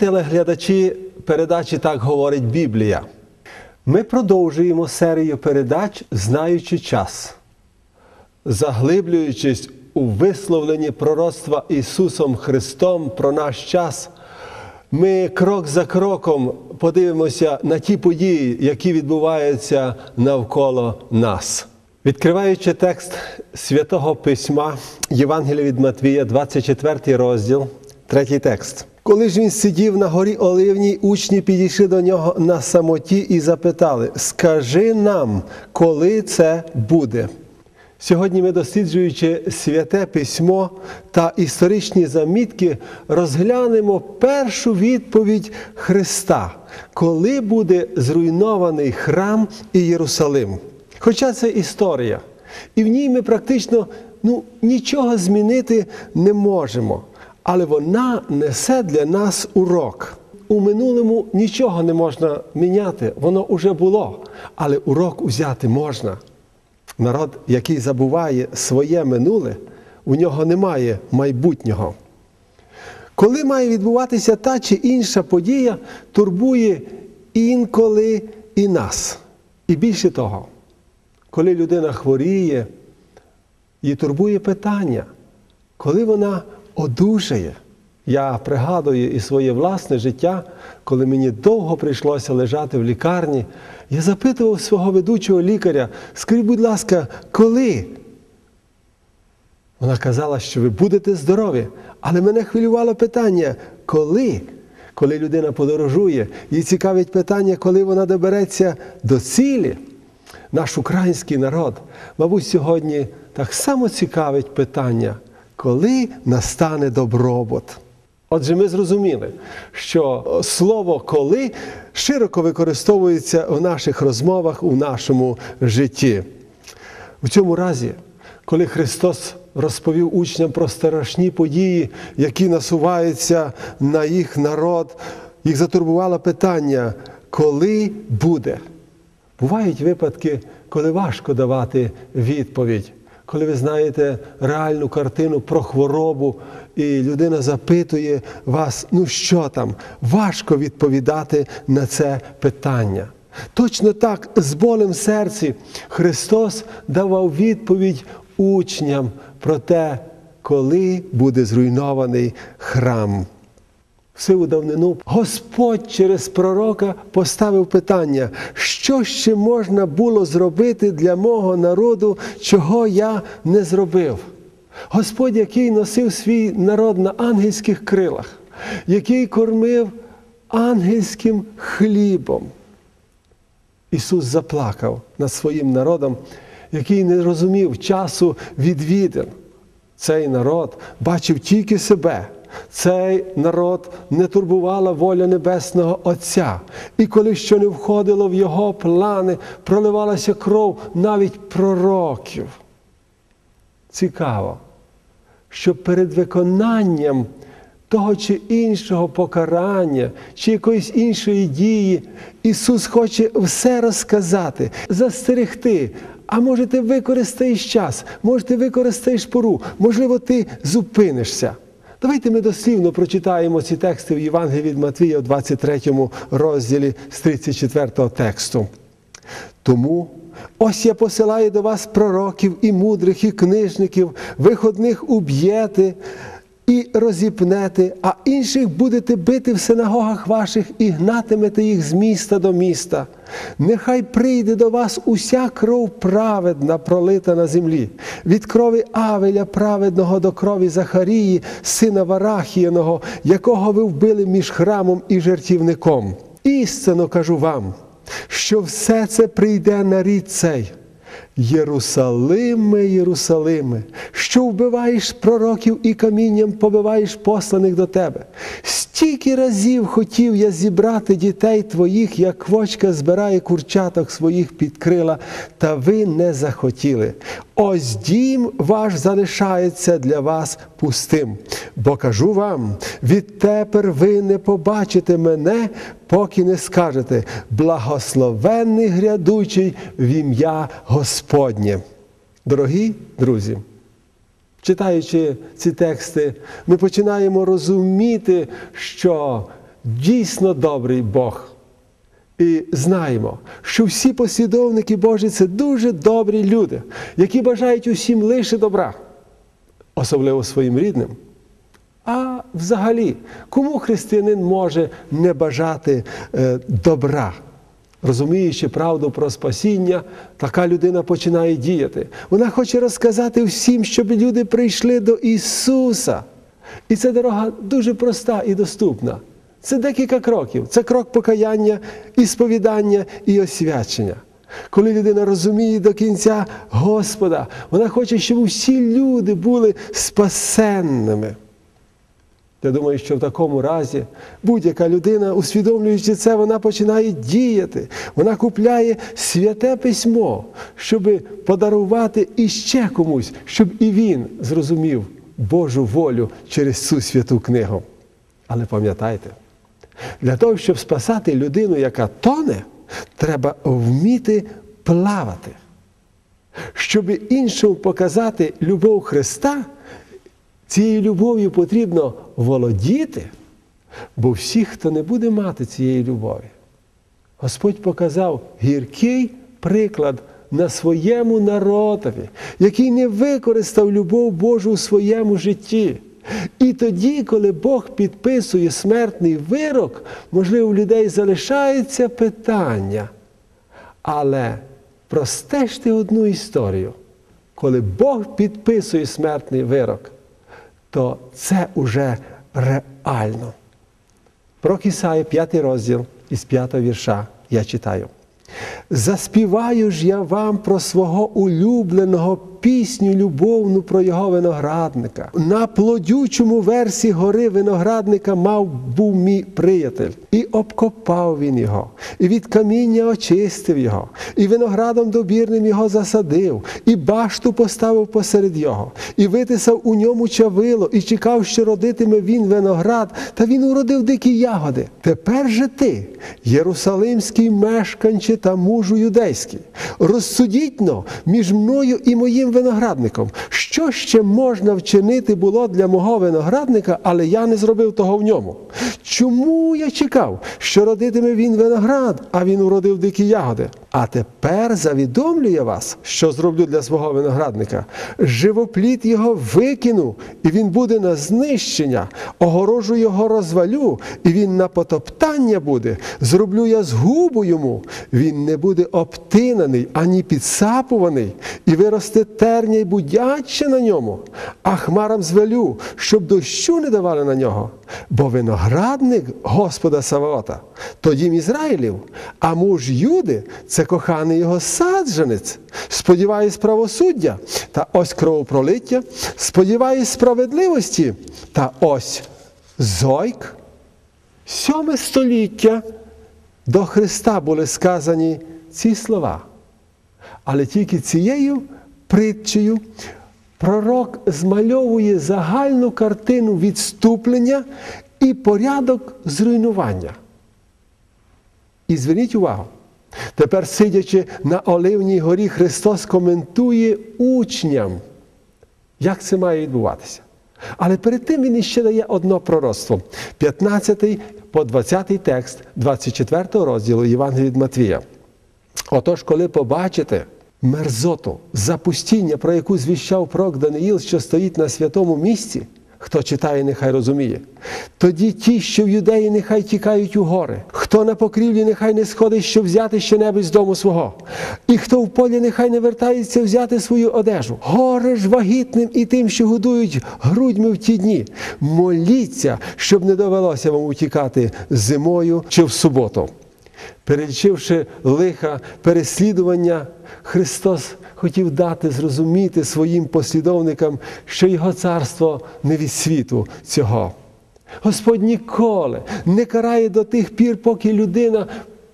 Телеглядачі передачі Так говорить Біблія. Ми продовжуємо серію передач, знаючи час, заглиблюючись у висловленні пророцтва Ісусом Христом про наш час. Ми крок за кроком подивимося на ті події, які відбуваються навколо нас. Відкриваючи текст святого письма Євангелія від Матвія, 24 розділ, третій текст. Коли ж він сидів на горі Оливній, учні підійшли до нього на самоті і запитали: Скажи нам, коли це буде? Сьогодні ми, досліджуючи святе письмо та історичні замітки, розглянемо першу відповідь Христа, коли буде зруйнований храм і Єрусалим. Хоча це історія, і в ній ми практично ну, нічого змінити не можемо, але вона несе для нас урок. У минулому нічого не можна міняти, воно вже було, але урок узяти можна. Народ, який забуває своє минуле, у нього немає майбутнього. Коли має відбуватися та чи інша подія, турбує інколи і нас. І більше того, коли людина хворіє, її турбує питання, коли вона одужає. Я пригадую і своє власне життя, коли мені довго прийшлося лежати в лікарні, я запитував свого ведучого лікаря, скажіть, будь ласка, коли? Вона казала, що ви будете здорові, але мене хвилювало питання, коли? Коли людина подорожує, їй цікавить питання, коли вона добереться до цілі. Наш український народ, мабуть, сьогодні так само цікавить питання, коли настане добробут. Отже, ми зрозуміли, що слово коли широко використовується в наших розмовах у нашому житті. В цьому разі, коли Христос розповів учням про страшні події, які насуваються на їх народ, їх затурбувало питання, коли буде. Бувають випадки, коли важко давати відповідь коли ви знаєте реальну картину про хворобу, і людина запитує вас, ну що там, важко відповідати на це питання. Точно так, з болем серці Христос давав відповідь учням про те, коли буде зруйнований храм сиву давнину, Господь через пророка поставив питання, що ще можна було зробити для мого народу, чого я не зробив. Господь, який носив свій народ на ангельських крилах, який кормив ангельським хлібом. Ісус заплакав над своїм народом, який не розумів часу відвідин. Цей народ бачив тільки себе. Цей народ не турбувала воля Небесного Отця. І коли що не входило в його плани, проливалася кров навіть пророків. Цікаво, що перед виконанням того чи іншого покарання, чи якоїсь іншої дії, Ісус хоче все розказати, застерегти. А може, ти використаєш час, може, ти використаєш пору, можливо, ти зупинишся. Давайте ми дослівно прочитаємо ці тексти в Євангелії від Матвія у 23 розділі з 34 тексту. Тому ось я посилаю до вас пророків і мудрих, і книжників, виходних уб'єти, і розіпнете, а інших будете бити в синагогах ваших і гнатимете їх з міста до міста. Нехай прийде до вас уся кров праведна, пролита на землі, від крові Авеля праведного до крові Захарії, сина Варахіяного, якого ви вбили між храмом і жертівником. Істинно кажу вам, що все це прийде на рід цей. Єрусалиме, Єрусалиме, що вбиваєш пророків і камінням побиваєш посланих до тебе. Стільки разів хотів я зібрати дітей твоїх, як квочка збирає курчаток своїх під крила, та ви не захотіли. Ось дім ваш залишається для вас пустим. Бо кажу вам, відтепер ви не побачите мене, поки не скажете благословенний грядучий в ім'я Господнє. Дорогі друзі, читаючи ці тексти, ми починаємо розуміти, що дійсно добрий Бог. І знаємо, що всі послідовники Божі це дуже добрі люди, які бажають усім лише добра, особливо своїм рідним. А взагалі, кому християнин може не бажати е, добра? Розуміючи правду про спасіння, така людина починає діяти. Вона хоче розказати всім, щоб люди прийшли до Ісуса. І ця дорога дуже проста і доступна. Це декілька кроків. Це крок покаяння, і сповідання і освячення. Коли людина розуміє до кінця Господа, вона хоче, щоб усі люди були спасенними. Я думаю, що в такому разі будь-яка людина, усвідомлюючи це, вона починає діяти. Вона купляє святе письмо, щоб подарувати іще комусь, щоб і він зрозумів Божу волю через цю святу книгу. Але пам'ятайте, для того, щоб спасати людину, яка тоне, треба вміти плавати. Щоб іншому показати любов Христа. Цією любов'ю потрібно володіти, бо всі, хто не буде мати цієї любові. Господь показав гіркий приклад на своєму народові, який не використав любов Божу у своєму житті. І тоді, коли Бог підписує смертний вирок, можливо, у людей залишається питання. Але простежте одну історію, коли Бог підписує смертний вирок то це уже реально. Про 5 розділ із 5 вірша я читаю. Заспіваю ж я вам про свого улюбленого пісню любовну про його виноградника. На плодючому версі гори виноградника мав був мій приятель, і обкопав він його, і від каміння очистив його, і виноградом добірним його засадив, і башту поставив посеред його, і витисав у ньому чавило, і чекав, що родитиме він виноград, та він уродив дикі ягоди. Тепер же ти, єрусалимський мешканче та мужу юдейський, розсудіть но між мною і моїм виноградником. Що ще можна вчинити було для мого виноградника, але я не зробив того в ньому? Чому я чекав, що родитиме він виноград, а він уродив дикі ягоди? А тепер завідомлює вас, що зроблю для свого виноградника. Живопліт його викину, і він буде на знищення, огорожу його розвалю, і він на потоптання буде. Зроблю я згубу йому. Він не буде обтинаний, ані підсапуваний, і виросте терня й будяче на ньому, а хмарам звелю, щоб дощу не давали на нього. Бо виноградник Господа Саваота, то дім Ізраїлів, а муж Юди це коханий його саджанець. Сподіваюсь правосуддя, та ось кровопролиття, сподіваюсь справедливості, та ось зойк. Сьоме століття до Христа були сказані ці слова. Але тільки цією притчею пророк змальовує загальну картину відступлення і порядок зруйнування. І зверніть увагу, тепер, сидячи на Оливній горі, Христос коментує учням, як це має відбуватися. Але перед тим він іще дає одне пророцтво. 15 по 20 текст 24 розділу Євангелія від Матвія. Отож, коли побачите мерзоту, запустіння, про яку звіщав пророк Даниїл, що стоїть на святому місці, хто читає, нехай розуміє. Тоді ті, що в юдеї, нехай тікають у гори, хто на покрівлі, нехай не сходить, щоб взяти щонебудь з дому свого. І хто в полі, нехай не вертається взяти свою одежу. Горе ж вагітним і тим, що годують грудьми в ті дні. Моліться, щоб не довелося вам утікати зимою чи в суботу. Перелічивши лиха переслідування, Христос хотів дати зрозуміти своїм послідовникам, що Його царство не від світу цього. Господь ніколи не карає до тих пір, поки людина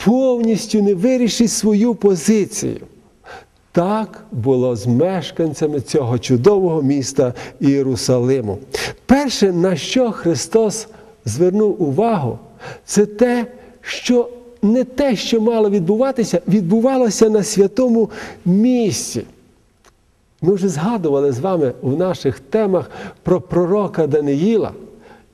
повністю не вирішить свою позицію. Так було з мешканцями цього чудового міста Єрусалиму. Перше, на що Христос звернув увагу, це те, що не те, що мало відбуватися, відбувалося на святому місці. Ми вже згадували з вами в наших темах про пророка Даниїла.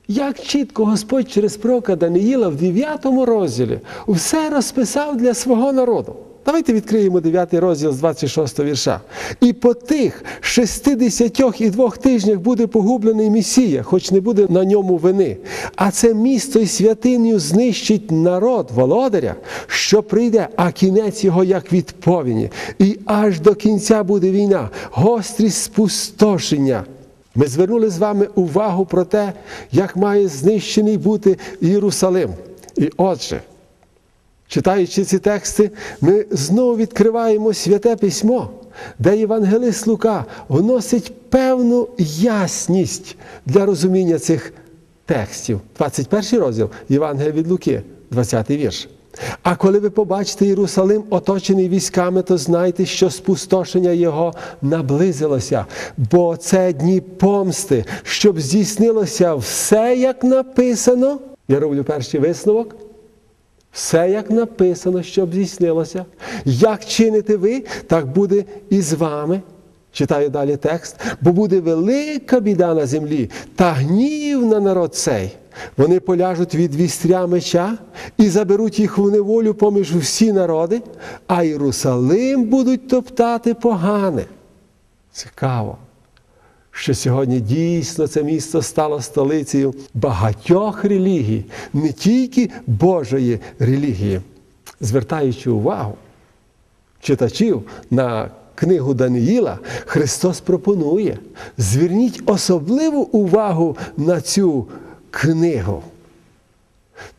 Як чітко Господь через пророка Даниїла в 9 розділі все розписав для свого народу. Давайте відкриємо 9 розділ з 26 вірша. І по тих 62 тижнях буде погублений Месія, хоч не буде на ньому вини. А це місто і святиню знищить народ володаря, що прийде, а кінець його як від повіні. І аж до кінця буде війна, гострість спустошення. Ми звернули з вами увагу про те, як має знищений бути Єрусалим. І отже, читаючи ці тексти, ми знову відкриваємо святе письмо, де Євангелист Лука вносить певну ясність для розуміння цих текстів. 21 розділ Євангелія від Луки, 20 вірш. А коли ви побачите Єрусалим, оточений військами, то знайте, що спустошення його наблизилося, бо це дні помсти, щоб здійснилося все, як написано. Я роблю перший висновок. Все, як написано, щоб здійснилося. Як чините ви, так буде і з вами. Читаю далі текст, бо буде велика біда на землі та гнів на народ цей. Вони поляжуть від вістря меча і заберуть їх в неволю поміж всі народи, а Єрусалим будуть топтати погане. Цікаво, що сьогодні дійсно це місто стало столицею багатьох релігій, не тільки Божої релігії. Звертаючи увагу читачів на книгу Даниїла, Христос пропонує: зверніть особливу увагу на цю книгу,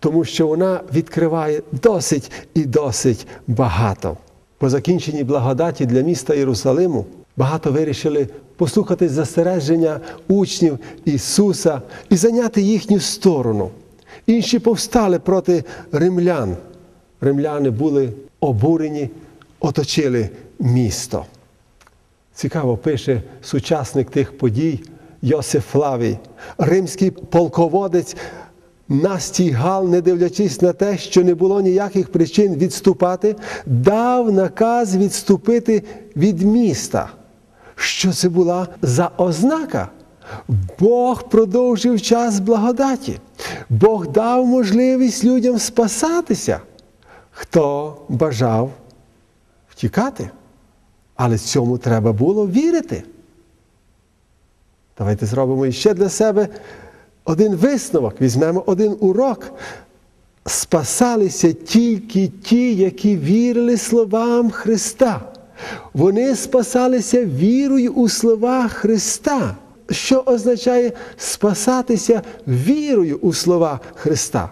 тому що вона відкриває досить і досить багато. По закінченні благодаті для міста Єрусалиму багато вирішили послухати застереження учнів Ісуса і зайняти їхню сторону. Інші повстали проти римлян. Римляни були обурені, оточили місто. Цікаво пише сучасник тих подій Йосиф Флавій, римський полководець Настій Гал, не дивлячись на те, що не було ніяких причин відступати, дав наказ відступити від міста. Що це була за ознака? Бог продовжив час благодаті. Бог дав можливість людям спасатися, хто бажав втікати. Але цьому треба було вірити. Давайте зробимо ще для себе один висновок, візьмемо один урок. Спасалися тільки ті, які вірили словам Христа. Вони спасалися вірою у слова Христа. Що означає спасатися вірою у слова Христа?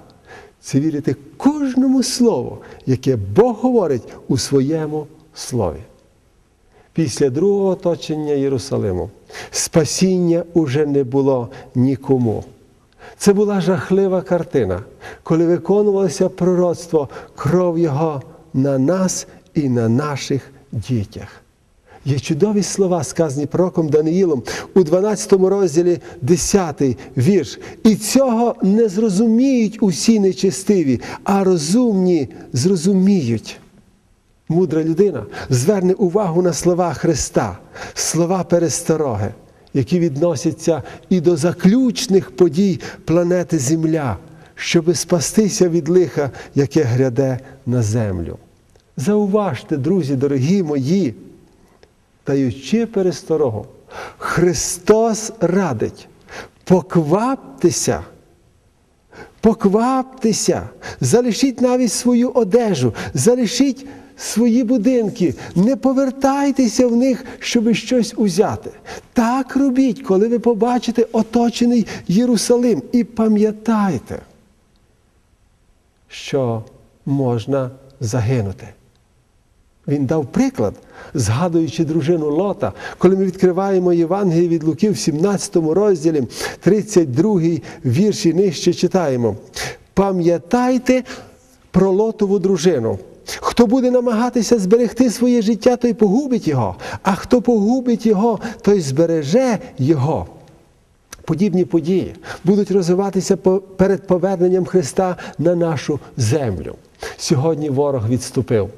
Це вірити кожному слову, яке Бог говорить у своєму слові. Після другого оточення Єрусалиму спасіння уже не було нікому. Це була жахлива картина, коли виконувалося пророцтво кров Його на нас і на наших дітях. Є чудові слова, сказані пророком Даниїлом у 12 розділі 10 вірш. І цього не зрозуміють усі нечестиві, а розумні зрозуміють. Мудра людина зверне увагу на слова Христа, слова перестороги, які відносяться і до заключних подій планети Земля, щоби спастися від лиха, яке гряде на землю. Зауважте, друзі, дорогі мої, даючи пересторогу, Христос радить, покваптеся. Покваптеся, залишіть навіть свою одежу, залишіть свої будинки, не повертайтеся в них, щоб щось узяти. Так робіть, коли ви побачите оточений Єрусалим. І пам'ятайте, що можна загинути. Він дав приклад, згадуючи дружину Лота, коли ми відкриваємо Євангеліє від Луки в 17 розділі, 32 вірші нижче читаємо. Пам'ятайте про Лотову дружину. Хто буде намагатися зберегти своє життя, той погубить його, а хто погубить його, той збереже його. Подібні події будуть розвиватися перед поверненням Христа на нашу землю. Сьогодні ворог відступив.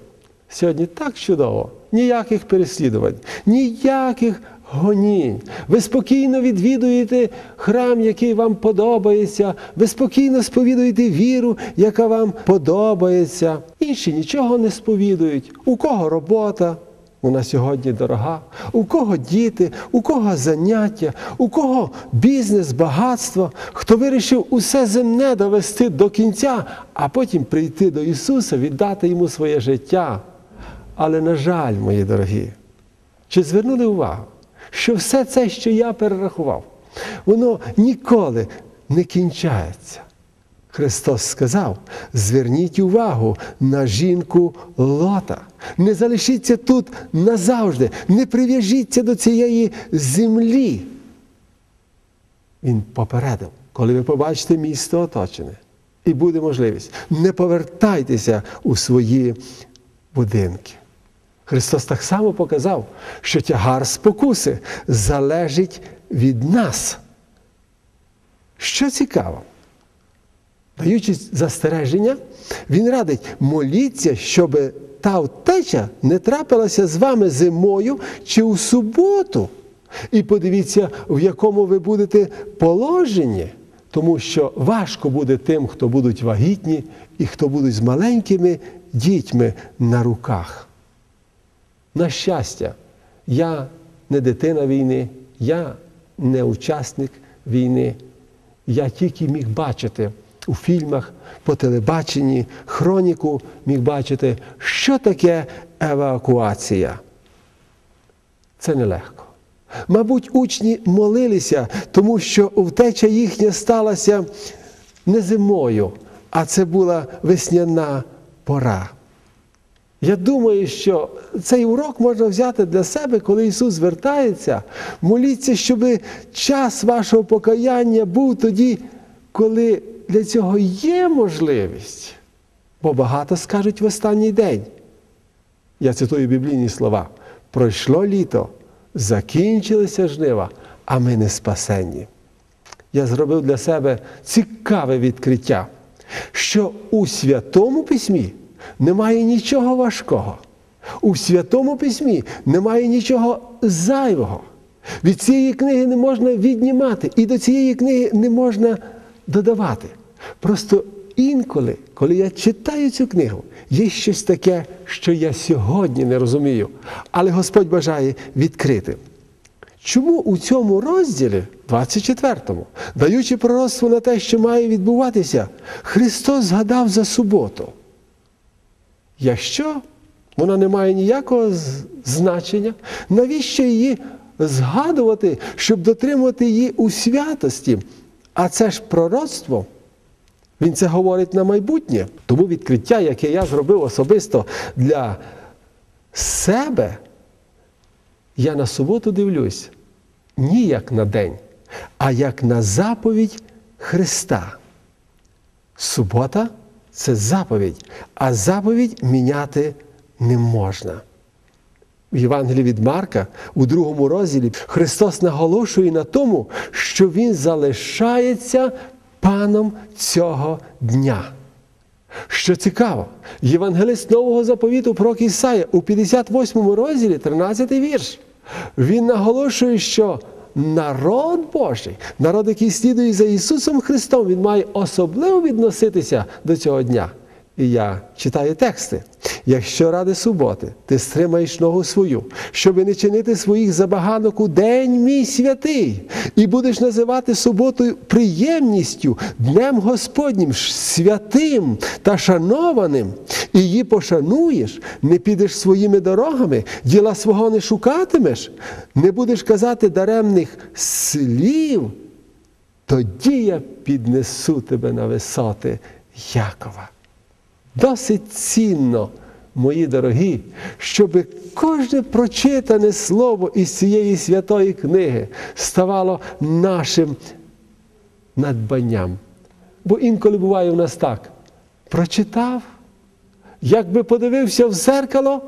Сьогодні так чудово, ніяких переслідувань, ніяких гонінь. Ви спокійно відвідуєте храм, який вам подобається. Ви спокійно сповідуєте віру, яка вам подобається. Інші нічого не сповідують. У кого робота? Вона сьогодні дорога. У кого діти, у кого заняття, у кого бізнес, багатство, хто вирішив усе земне довести до кінця, а потім прийти до Ісуса, віддати йому своє життя. Але, на жаль, мої дорогі, чи звернули увагу, що все це, що я перерахував, воно ніколи не кінчається. Христос сказав: зверніть увагу на жінку Лота. Не залишіться тут назавжди, не прив'яжіться до цієї землі. Він попередив, коли ви побачите місто оточене, і буде можливість, не повертайтеся у свої будинки. Христос так само показав, що тягар спокуси залежить від нас. Що цікаво, даючи застереження, він радить моліться, щоб та втеча не трапилася з вами зимою чи у суботу. І подивіться, в якому ви будете положенні, тому що важко буде тим, хто будуть вагітні і хто будуть з маленькими дітьми на руках. На щастя, я не дитина війни, я не учасник війни. Я тільки міг бачити у фільмах, по телебаченні, хроніку міг бачити, що таке евакуація. Це нелегко. Мабуть, учні молилися, тому що втеча їхня сталася не зимою, а це була весняна пора. Я думаю, що цей урок можна взяти для себе, коли Ісус звертається. Моліться, щоб час вашого покаяння був тоді, коли для цього є можливість. Бо багато скажуть в останній день. Я цитую біблійні слова: пройшло літо, закінчилися жнива, а ми не спасенні. Я зробив для себе цікаве відкриття, що у Святому Письмі немає нічого важкого. У Святому Письмі немає нічого зайвого. Від цієї книги не можна віднімати, і до цієї книги не можна додавати. Просто інколи, коли я читаю цю книгу, є щось таке, що я сьогодні не розумію, але Господь бажає відкрити. Чому у цьому розділі, 24-му, даючи пророцтво на те, що має відбуватися, Христос згадав за суботу? Якщо вона не має ніякого значення, навіщо її згадувати, щоб дотримувати її у святості? А це ж пророцтво. Він це говорить на майбутнє. Тому відкриття, яке я зробив особисто для себе, я на суботу дивлюсь не як на день, а як на заповідь Христа. Субота це заповідь, а заповідь міняти не можна. В Євангелії від Марка у другому розділі Христос наголошує на тому, що Він залишається паном цього дня. Що цікаво, Євангелист Нового заповіту про Ісая у 58 розділі, 13 вірш, він наголошує, що народ Божий, народ, який слідує за Ісусом Христом, він має особливо відноситися до цього дня. І я читаю тексти. Якщо ради суботи ти стримаєш ногу свою, щоби не чинити своїх забаганок у день мій святий, і будеш називати суботою приємністю, днем Господнім, святим та шанованим, і її пошануєш, не підеш своїми дорогами, діла свого не шукатимеш, не будеш казати даремних слів, тоді я піднесу тебе на висоти Якова. Досить цінно, мої дорогі, щоб кожне прочитане слово із цієї святої книги ставало нашим надбанням. Бо інколи буває у нас так: прочитав, якби подивився в зеркало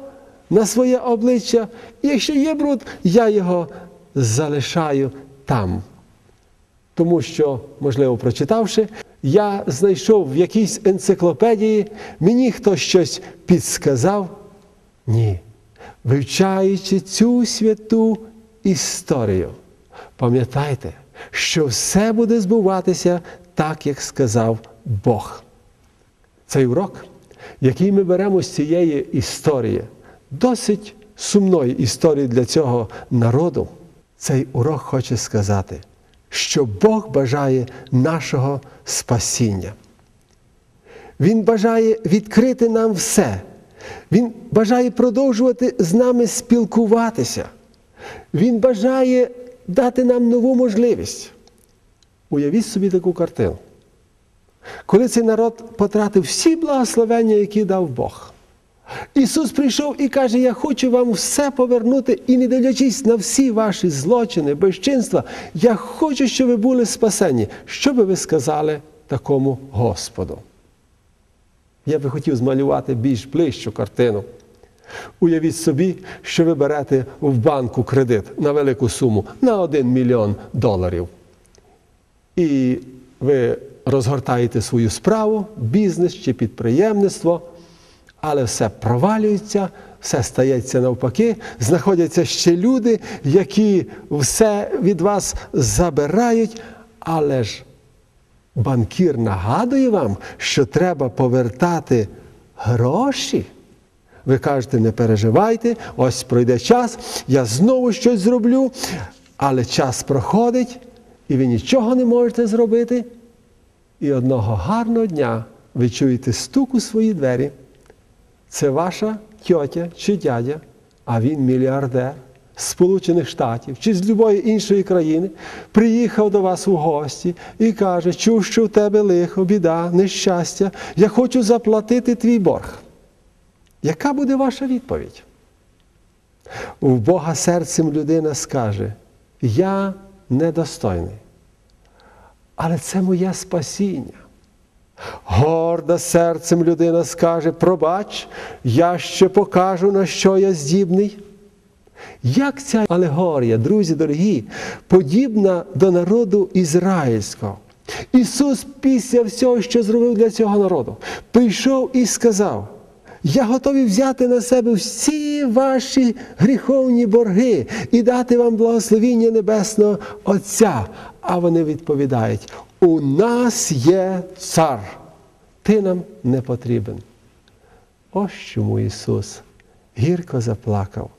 на своє обличчя, і якщо є бруд, я його залишаю там. Тому що, можливо, прочитавши, я знайшов в якійсь енциклопедії, мені хтось щось підсказав. Ні. Вивчаючи цю святу історію, пам'ятайте, що все буде збуватися так, як сказав Бог. Цей урок, який ми беремо з цієї історії, досить сумної історії для цього народу, цей урок хоче сказати, що Бог бажає нашого спасіння. Він бажає відкрити нам все. Він бажає продовжувати з нами спілкуватися. Він бажає дати нам нову можливість. Уявіть собі таку картину. Коли цей народ потратив всі благословення, які дав Бог. Ісус прийшов і каже: Я хочу вам все повернути і не дивлячись на всі ваші злочини, безчинства, я хочу, щоб ви були спасені. Що би ви сказали такому Господу? Я би хотів змалювати більш ближчу картину. Уявіть собі, що ви берете в банку кредит на велику суму на 1 мільйон доларів. І ви розгортаєте свою справу, бізнес чи підприємництво, але все провалюється, все стається навпаки. Знаходяться ще люди, які все від вас забирають, але ж банкір нагадує вам, що треба повертати гроші. Ви кажете, не переживайте, ось пройде час, я знову щось зроблю, але час проходить, і ви нічого не можете зробити. І одного гарного дня ви чуєте стук у свої двері. Це ваша тьотя чи дядя, а він мільярдер з Сполучених Штатів чи з любої іншої країни, приїхав до вас у гості і каже, чув, що в тебе лихо, біда, нещастя, я хочу заплатити твій борг. Яка буде ваша відповідь? У Бога серцем людина скаже, я недостойний. Але це моє спасіння. Горда серцем людина скаже, пробач, я ще покажу, на що я здібний. Як ця алегорія, друзі дорогі, подібна до народу ізраїльського? Ісус після всього, що зробив для цього народу, прийшов і сказав: Я готовий взяти на себе всі ваші гріховні борги і дати вам благословіння Небесного Отця. А вони відповідають: у нас є цар, ти нам не потрібен. Ось чому Ісус гірко заплакав.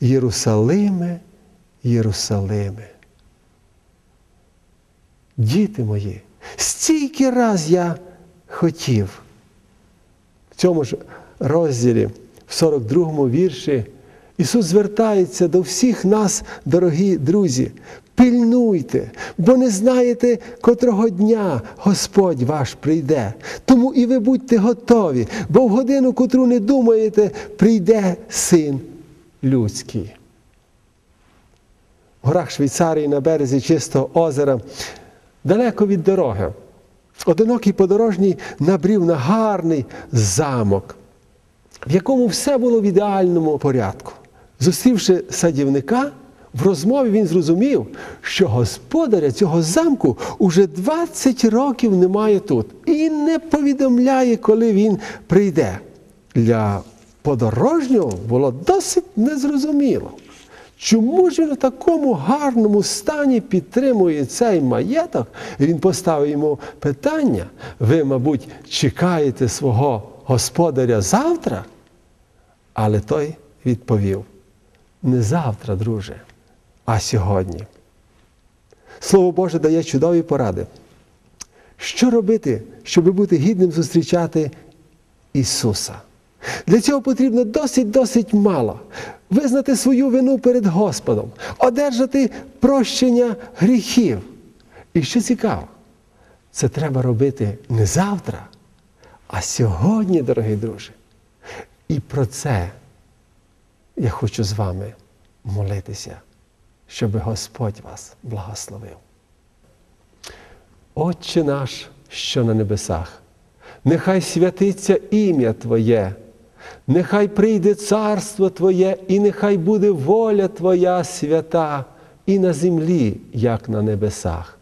Єрусалиме, Єрусалиме. Діти мої, стільки раз я хотів. В цьому ж розділі, в 42-му вірші, Ісус звертається до всіх нас, дорогі друзі. Пильнуйте, бо не знаєте, котрого дня Господь ваш прийде. Тому і ви будьте готові, бо в годину, котру не думаєте, прийде син людський. В горах Швейцарії на березі Чистого озера, далеко від дороги. Одинокий подорожній набрів на гарний замок, в якому все було в ідеальному порядку. Зустрівши садівника, в розмові він зрозумів, що господаря цього замку уже 20 років немає тут і не повідомляє, коли він прийде. Для подорожнього було досить незрозуміло. Чому ж він у такому гарному стані підтримує цей маєток? Він поставив йому питання: ви, мабуть, чекаєте свого господаря завтра? Але той відповів: не завтра, друже, а сьогодні. Слово Боже дає чудові поради. Що робити, щоб бути гідним зустрічати Ісуса? Для цього потрібно досить-досить мало. Визнати свою вину перед Господом, одержати прощення гріхів. І що цікаво, це треба робити не завтра, а сьогодні, дорогі друзі. І про це я хочу з вами молитися, щоб Господь вас благословив. Отче наш, що на небесах, нехай святиться ім'я Твоє. Нехай прийде царство Твоє, і нехай буде воля Твоя свята і на землі, як на небесах.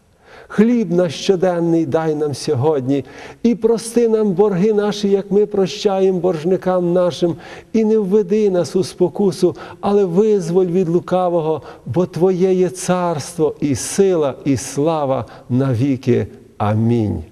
Хліб наш щоденний дай нам сьогодні, і прости нам борги наші, як ми прощаємо боржникам нашим, і не введи нас у спокусу, але визволь від лукавого, бо Твоє є царство, і сила, і слава навіки. Амінь.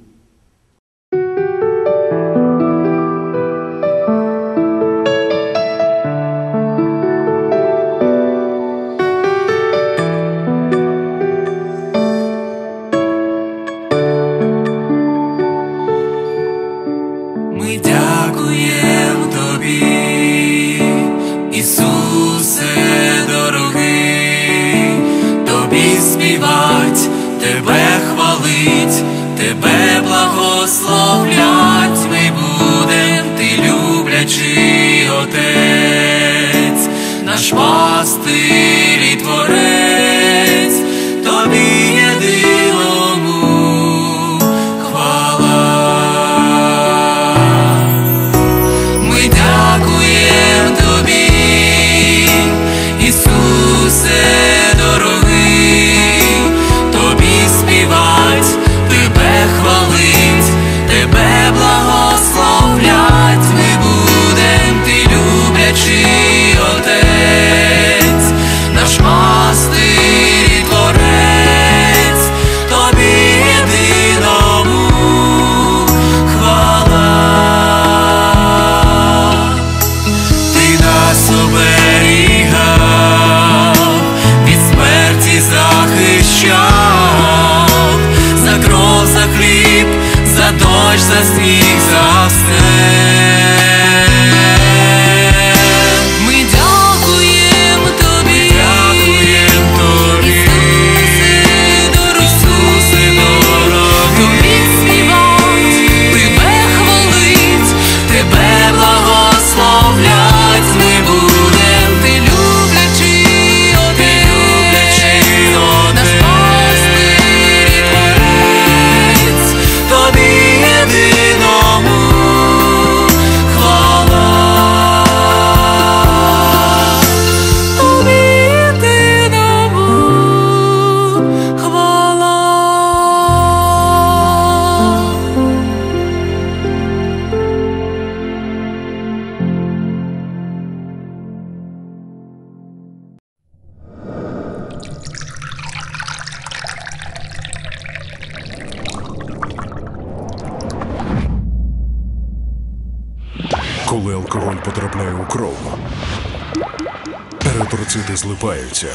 Злипаються.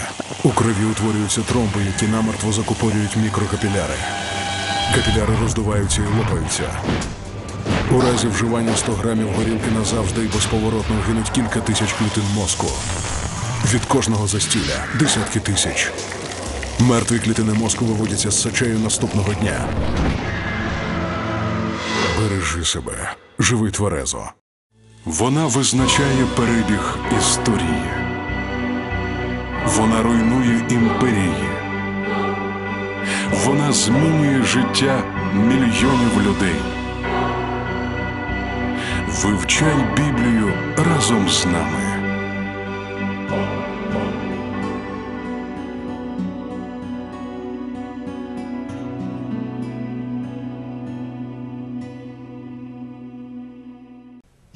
У крові утворюються тромби, які намертво закупорюють мікрокапіляри. Капіляри роздуваються і лопаються. У разі вживання 100 грамів горілки назавжди і безповоротно гинуть кілька тисяч клітин мозку. Від кожного застілля десятки тисяч. Мертві клітини мозку виводяться з сечею наступного дня. Бережи себе, живи тверезо. Вона визначає перебіг історії. Вона руйнує імперії. Вона змінює життя мільйонів людей. Вивчай Біблію разом з нами.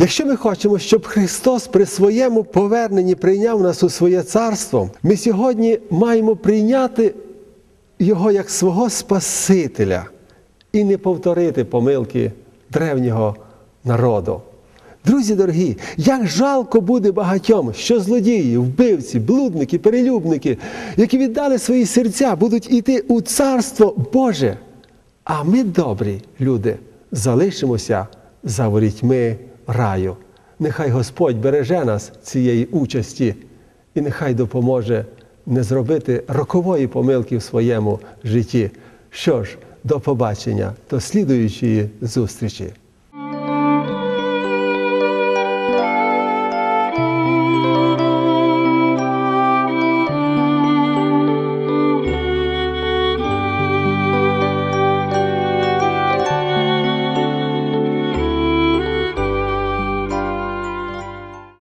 Якщо ми хочемо, щоб Христос при своєму поверненні прийняв нас у своє царство, ми сьогодні маємо прийняти Його як свого Спасителя і не повторити помилки древнього народу. Друзі дорогі, як жалко буде багатьом, що злодії, вбивці, блудники, перелюбники, які віддали свої серця, будуть іти у царство Боже. А ми, добрі люди, залишимося за ворітьми раю. Нехай Господь береже нас цієї участі і нехай допоможе не зробити рокової помилки в своєму житті. Що ж, до побачення, до слідуючої зустрічі.